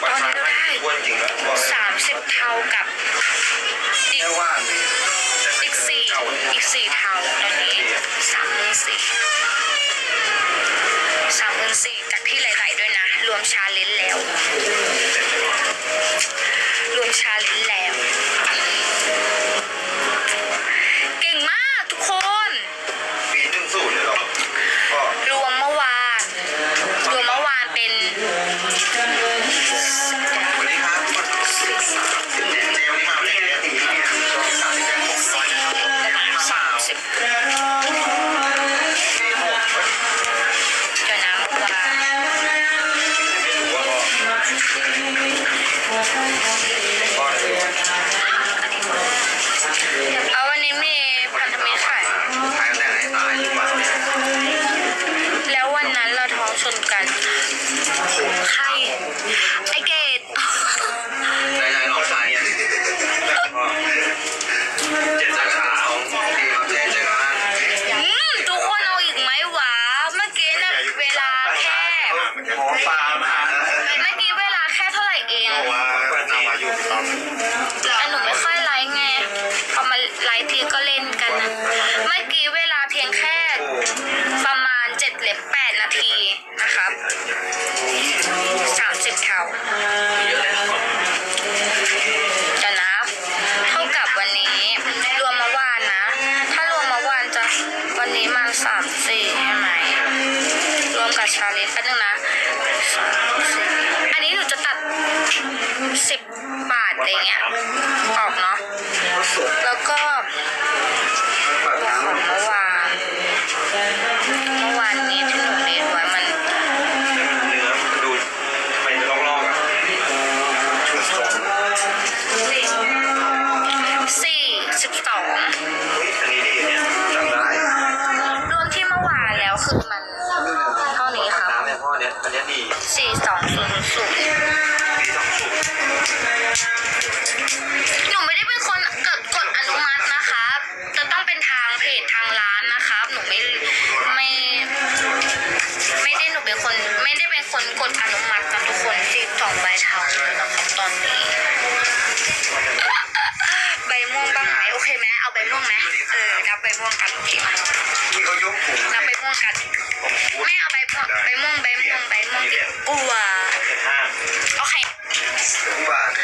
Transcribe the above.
ตอนราได้สามสิบเท่ากับอีกอีกสี่อีกสี่เท่าตอนนี้สามพันสี่สามพันสี่จากที่ไหลๆด้วยนะ รวมชาเลนจ์แล้ว รวมชาเลนจ์แล้ว นกันใครไอเกดไหนไหนลองใส่เนี่ยเจ็ดจากขาของดีครับเจ๊เจอกันอืมทุกคนเอาอีกไหมวะเมื่อกี้นะเวลาแค่หมอปลามาเมื่อกี้เวลาแค่เท่าไหร่เองบอกว่านามาอยู่ตอนแต่หนู ชาเลนจ์แป๊บนึงนะสามสี่อันนี้หนูจะตัดสิบบาทอะไรเงี้ยออกเนาะ แล้วก็เปิดขน้ำองเมื่อวานเมื่อวานนี้ที่หนูเรียนไว้มันเนื้อดูไปลอกๆอะชุดสองสี่สิบสอง คนกดอนุมัตินะทุกคนที่สองใบเทาเลยนะครับตอนนี้ ใบม่วงบ้างไหมโอเคไหมเอาใบม่วงไหมเออนับใบม่วงกันโอเคไหมที่เขายกถุงนับใบม่วงกันผมพูดไม่เอาใบม่วงใบม่วงใบม่วงใบม่วงดิกลัวเป็นห้าโอเคถึงบาท